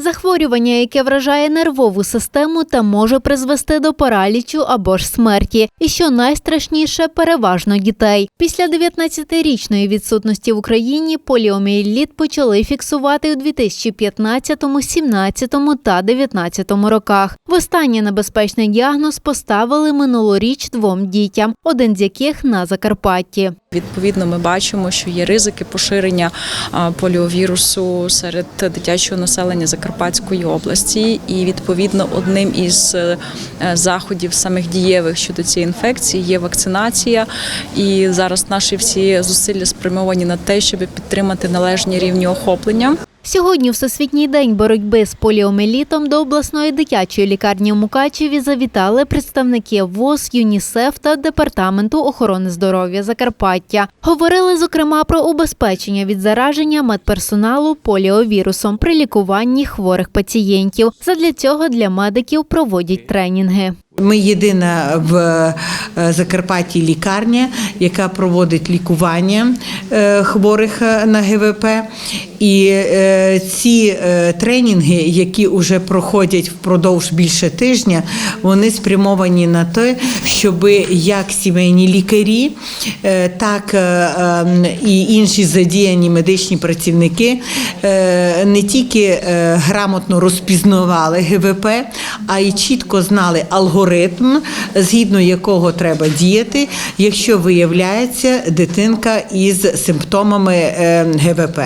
Захворювання, яке вражає нервову систему та може призвести до паралічу або ж смерті, і що найстрашніше, переважно дітей. Після 19-річної відсутності в Україні поліомієліт почали фіксувати у 2015, 17 та 19 роках. Востаннє небезпечний діагноз поставили минулоріч двом дітям, один з яких на Закарпатті. Відповідно, ми бачимо, що є ризики поширення поліовірусу серед дитячого населення Закарпатської області. І відповідно одним із е, заходів самих дієвих щодо цієї інфекції є вакцинація. І зараз наші всі зусилля спрямовані на те, щоб підтримати належні рівні охоплення. Сьогодні, Всесвітній день боротьби з поліомелітом, до обласної дитячої лікарні в Мукачеві завітали представники ВОЗ, ЮНІСЕФ та Департаменту охорони здоров'я Закарпаття. Говорили зокрема про убезпечення від зараження медперсоналу поліовірусом при лікуванні хворих пацієнтів. Задля цього для медиків проводять тренінги. Ми єдина в е, Закарпатті лікарня, яка проводить лікування е, хворих е, на ГВП. І е, ці е, тренінги, які вже проходять впродовж більше тижня, вони спрямовані на те, щоб як сімейні лікарі, е, так е, е, і інші задіяні медичні працівники е, не тільки е, грамотно розпізнавали ГВП, а й чітко знали алгоритм, згідно якого треба діяти, якщо виявляється дитинка із симптомами е, ГВП.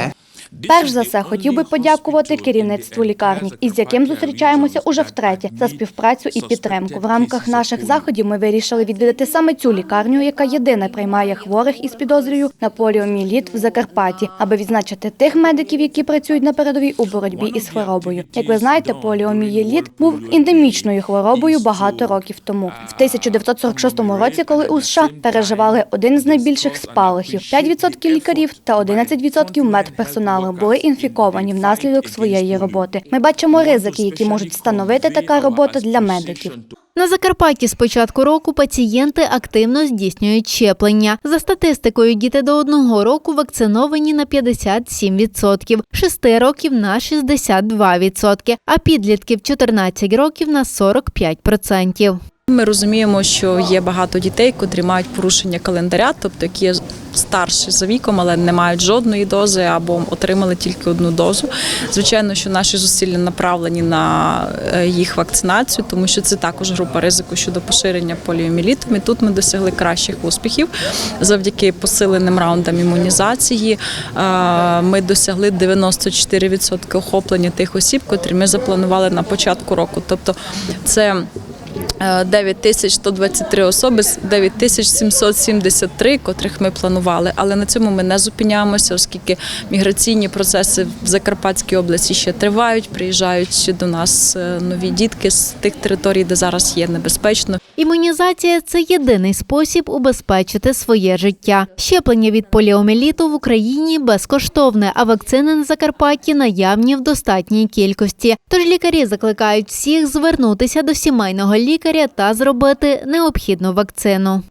Перш за все, хотів би подякувати керівництву лікарні, із яким зустрічаємося уже втретє за співпрацю і підтримку. В рамках наших заходів ми вирішили відвідати саме цю лікарню, яка єдина приймає хворих із підозрою на поліоміеліт в Закарпатті, аби відзначити тих медиків, які працюють на передовій у боротьбі із хворобою. Як ви знаєте, поліомієліт був ендемічною хворобою багато років тому. В 1946 році, коли у США переживали один з найбільших спалахів, 5% лікарів та 11% медперсоналу були інфіковані внаслідок своєї роботи. Ми бачимо ризики, які можуть становити така робота для медиків. На Закарпатті з початку року пацієнти активно здійснюють щеплення. За статистикою, діти до одного року вакциновані на 57%, 6 років на 62%, а підлітків 14 років на 45%. Ми розуміємо, що є багато дітей, котрі мають порушення календаря, тобто які старші за віком, але не мають жодної дози або отримали тільки одну дозу. Звичайно, що наші зусилля направлені на е, їх вакцинацію, тому що це також група ризику щодо поширення поліоміеліту. І тут ми досягли кращих успіхів завдяки посиленим раундам імунізації. е, Ми досягли 94% охоплення тих осіб, котрі ми запланували на початку року. Тобто це 9123 особи з 9773, котрих ми планували. Але на цьому ми не зупиняємося, оскільки міграційні процеси в Закарпатській області ще тривають. Приїжджають до нас е, нові дітки з тих територій, де зараз є небезпечно. Імунізація це єдиний спосіб убезпечити своє життя. Щеплення від поліомеліту в Україні безкоштовне, а вакцини на Закарпатті наявні в достатній кількості. Тож лікарі закликають всіх звернутися до сімейного лікаря та зробити необхідну вакцину.